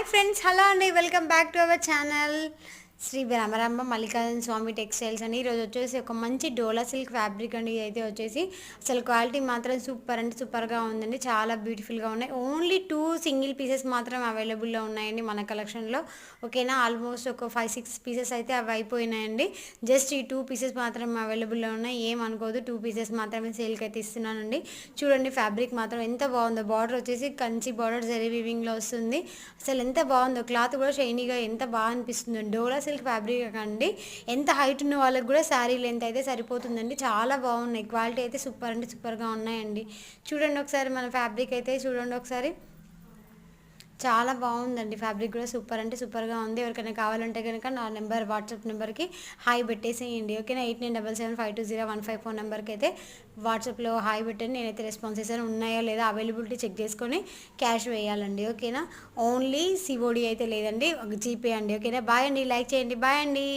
Hi friends hello అండి welcome back to our channel Shri Ramaramba Mallikarjuna Swamy textiles అని. ఈరోజు వచ్చేసి ఒక మంచి డోలా సిల్క్ ఫ్యాబ్రిక్ అండి. ఇదైతే అయితే వచ్చేసి అసలు క్వాలిటీ మాత్రం సూపర్ అంటే సూపర్గా ఉందండి. చాలా బ్యూటిఫుల్గా ఉన్నాయి. ఓన్లీ టూ సింగిల్ పీసెస్ మాత్రం అవైలబుల్లో ఉన్నాయండి మన కలెక్షన్లో. ఓకేనా? ఆల్మోస్ట్ ఒక ఫైవ్ సిక్స్ పీసెస్ అయితే అవి అయిపోయినాయండి. జస్ట్ ఈ టూ పీసెస్ మాత్రం అవైలబుల్లో ఉన్నాయి. ఏం అనుకోదు టూ పీసెస్ మాత్రమే సేల్కి అయితే ఇస్తున్నానండి. చూడండి ఫ్యాబ్రిక్ మాత్రం ఎంత బాగుందో. బార్డర్ వచ్చేసి కంచి బార్డర్ జరీ వివింగ్లో వస్తుంది. అసలు ఎంత బాగుందో. క్లాత్ కూడా షైనీగా ఎంత బాగా అనిపిస్తుందో. డోలా సిల్క్ ఫ్యాబ్రిక్ అండి. ఎంత హైట్ ఉన్న వాళ్ళకి కూడా శారీ లెంత్ అయితే సరిపోతుందండి. చాలా బాగున్నాయి. క్వాలిటీ అయితే సూపర్ అంటే సూపర్గా ఉన్నాయండి. చూడండి ఒకసారి మన ఫ్యాబ్రిక్ అయితే చూడండి ఒకసారి. చాలా బాగుందండి. ఫ్యాబ్రిక్ కూడా సూపర్ అంటే సూపర్గా ఉంది. ఎవరికైనా కావాలంటే కనుక నా నెంబర్ వాట్సాప్ నెంబర్కి హాయ్ పెట్టేసేయండి. ఓకేనా? Eight nine double seven five two zero one five phone నెంబర్కి అయితే వాట్సాప్లో హాయ్ పెట్టండి. నేనైతే రెస్పాన్స్ చేశాను. ఉన్నాయో లేదా అవైలబిలిటీ చెక్ చేసుకొని క్యాష్ వేయాలండి. ఓకేనా? ఓన్లీ సిఓడి అయితే లేదండి. జీపే అండి. ఓకేనా? బాయ్ అండి. లైక్ చేయండి. బాయ్ అండి.